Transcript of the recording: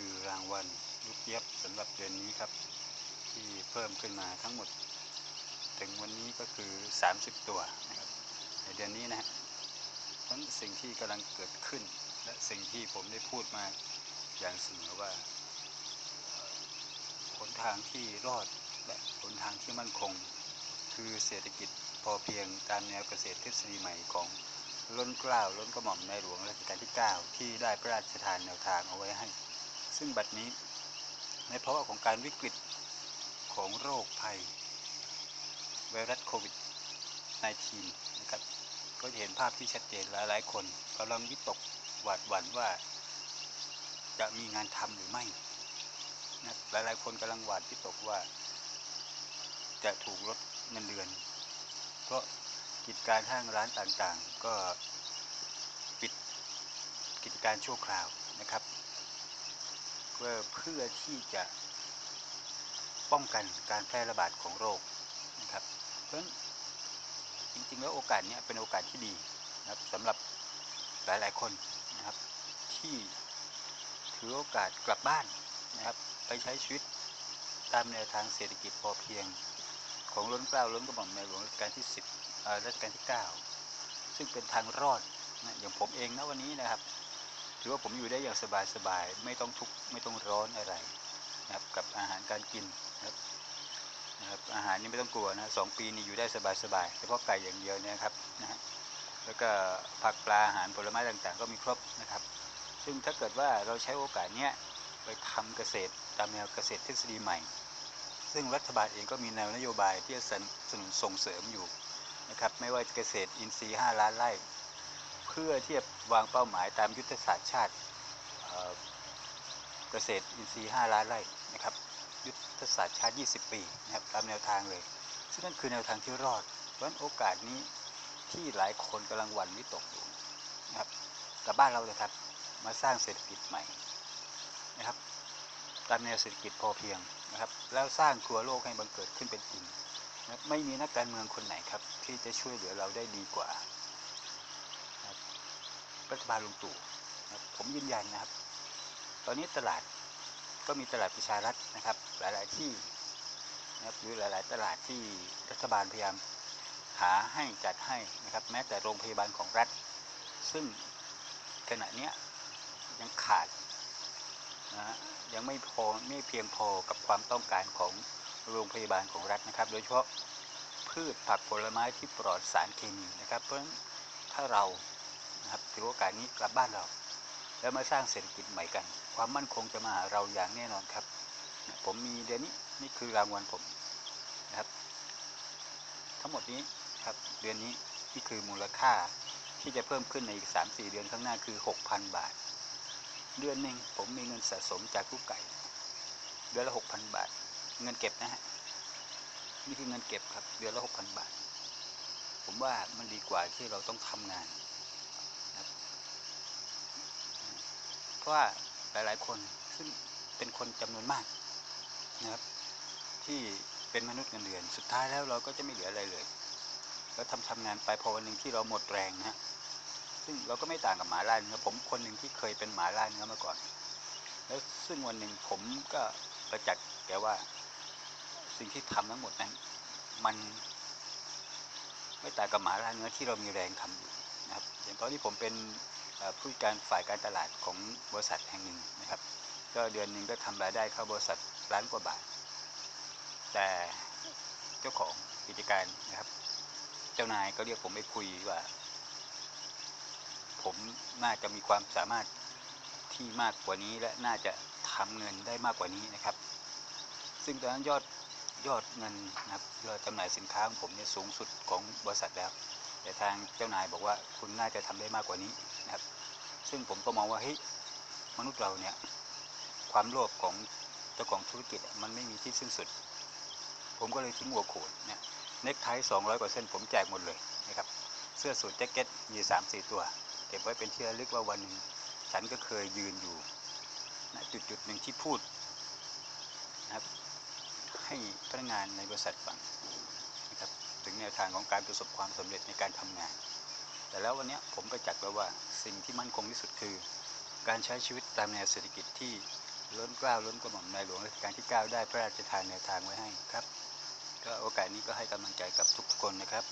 คือรางวัลลูกเจี๊ยบสำหรับเดือนนี้ครับ ที่เพิ่มขึ้นมาทั้งหมด ถึงวันนี้ก็คือ 30 ตัวนะครับในเดือนนี้นะฮะทั้งสิ่งที่กำลังเกิดขึ้น และสิ่งที่ผมได้พูดมาอย่างเสมอว่าหนทางที่รอดและหนทางที่มั่นคง คือเศรษฐกิจพอเพียงตามแนวเกษตรทฤษฎีใหม่ของล้นกล้าวล้นกระหม่อมในหลวงรัชกาลที่ 9 ที่ได้พระราชทานแนวทางเอาไว้ให้ ซึ่งบัดนี้ในภาวะของการวิกฤตของโรคภัย ไวรัสโควิด -19 นะครับ ก็จะเห็นภาพที่ชัดเจนหลายๆคนกำลังวิตกหวาดหวั่นว่า จะมีงานทำหรือไม่นะหลายๆคนกำลังหวาดวิตกว่า จะถูกลดเงินเดือน เพราะกิจการห้างร้านต่างๆ ก็ปิดกิจการชั่วคราวนะครับ เพื่อเพื่อที่จะป้องกันการแพร่ระบาดของโรคนะครับ เพราะฉะนั้นจริงๆแล้วโอกาสเนี้ยเป็นโอกาสที่ดีนะครับสำหรับหลายๆคนนะครับ ที่ถือโอกาสกลับบ้านนะครับ ไปใช้ชีวิตตามแนวทางเศรษฐกิจพอเพียง ของล้นเกล้าล้นกระหม่อมในหลวงรัชกาลที่10เอ่อรัชกาลที่ 9 ซึ่งเป็นทางรอดนะอย่างผมเองนะวันนี้นะครับือว่าผมอยู่ได้อย่างสบายๆ ไม่ต้องทุกข์ไม่ต้องร้อนอะไรนะครับกับอาหารการกินนะครับนะครับอาหารนี่ไม่ต้องกลัวนะสองปีนี้อยู่ได้สบายๆเฉพาะไก่อย่างเดียวนะครับนะฮะแล้วก็ผักปลาอาหารผลไม้ต่างๆ ก็มีครบนะครับ ซึ่งถ้าเกิดว่าเราใช้โอกาสเนี้ยไปทำเกษตรตามแนวเกษตรทฤษฎีใหม่ ซึ่งรัฐบาลเองก็มีแนวนโยบายที่จะสนับสนุนส่งเสริมอยู่นะครับไม่ว่าเกษตรอินทรีย์5ล้านไร่ พื่อที่จะวางเป้าหมายตามยุทธศาสตร์ชาติเกษตรอินทรีย์ 5 ล้านไร่นะครับยุทธศาสตร์ชาติ 20 ปีนะครับตามแนวทางเลย ซึ่งนั่นคือแนวทางที่รอดเพราะนั้นโอกาสนี้ที่หลายคนกำลังหวั่นวิตกอยู่นะครับกับบ้านเราเลยครับมาสร้างเศรษฐกิจใหม่นะครับตามแนวเศรษฐกิจพอเพียงนะครับ แล้วสร้างครัวโลกให้บังเกิดขึ้นเป็นจริงนะไม่มีนักการเมืองคนไหนครับ ที่จะช่วยเหลือเราได้ดีกว่า รัฐบาลลุงตู่นะผมยืนยันนะครับ ตอนนี้ตลาดก็มีตลาดประชารัฐนะครับ หลาย ๆ ที่นะครับหรือหลาย ๆ ตลาดที่รัฐบาลพยายามหาให้จัดให้นะครับ แม้แต่โรงพยาบาลของรัฐ ซึ่งขณะนี้ยังขาดนะฮะยังไม่พอไม่เพียงพอกับความต้องการของโรงพยาบาลของรัฐนะครับ โดยเฉพาะพืชผักผลไม้ที่ปลอดสารเคมีนะครับ เพราะฉะนั้นถ้าเรา นะครับถือโอกาสนี้กลับบ้านเรา แล้วมาสร้างเศรษฐกิจใหม่กัน ความมั่นคงจะมาหาเราอย่างแน่นอนครับ ผมมีเดือนนี้นี่คือรางวัลผมนะครับ ทั้งหมดนี้ครับเดือนนี้นี่คือมูลค่าที่จะเพิ่มขึ้นในอีก 3 4 เดือนข้างหน้าคือ 6,000 บาท เดือนหนึ่งผมมีเงินสะสมจากลูกไก่ เดือนละ 6,000 บาท เงินเก็บนะฮะนี่คือเงินเก็บครับ เดือนละ 6,000 บาท ผมว่ามันดีกว่าที่เราต้องทำงาน เพราะ ว่าหลาย ๆ คนซึ่งเป็นคนจำนวนมากนะครับ ที่เป็นมนุษย์เงินเดือน สุดท้ายแล้วเราก็จะไม่เหลืออะไรเลย แล้วทำทำงานไปพอวันหนึ่งที่เราหมดแรงนะฮะซึ่งเราก็ไม่ต่างกับหมาล่าเนื้อผมคนหนึ่งที่เคยเป็นหมาล่าเนื้อมาก่อน แล้วซึ่งวันหนึ่งผมก็ประจักษ์แกว่า สิ่งที่ทำทั้งหมดนั้น มัน ไม่ต่างกับหมาล่าเนื้อที่เรามีแรงทำอยู่นะครับอย่างตอนที่ผมเป็น ผู้การฝ่ายการตลาดของบริษัทแห่งหนึ่งนะครับ ก็เดือนหนึ่งก็ทำรายได้เข้าบริษัทล้านกว่าบาท แต่เจ้าของกิจการนะครับ เจ้านายก็เรียกผมไปคุยว่า ผมน่าจะมีความสามารถที่มากกว่านี้และน่าจะทำเงินได้มากกว่านี้นะครับ ซึ่งตอนนั้นยอดยอดเงินนะครับยอดจำหน่ายสินค้าของผมเนี่ยสูงสุดของบริษัทแล้ว แต่ทางเจ้านายบอกว่าคุณน่าจะทำได้มากกว่านี้นะครับ ซึ่งผมก็มองว่าเฮ้ยมนุษย์เราเนี่ยความโลภของเจ้าของธุรกิจมันไม่มีที่สิ้นสุด ผมก็เลยทิ้งหัวโขนเนี่ยเน็กไทสองร้อยกว่าเส้นผมแจกหมดเลยนะครับเสื้อสูทแจ็คเก็ตมีสามสี่ตัว เก็บไว้เป็นที่ระลึกว่าวันหนึ่งฉันก็เคยยืนอยู่ณจุดจุดหนึ่งที่พูดนะครับให้พนักงานในบริษัทฟังนะครับถึงแนวทางของการประสบความสำเร็จในการทำงาน แต่แล้ววันนี้ผมประจัดไว้ว่าสิ่งที่มั่นคงที่สุดคือ การใช้ชีวิตตามแนวเศรษฐกิจที่ล้นกล้าวล้นกระหม่อมในหลวงรัชกาลที่ 9 ได้พระราชทานแนวทางไว้ให้ครับ ก็โอกาสนี้ก็ให้กำลังใจกับทุกคนนะครับ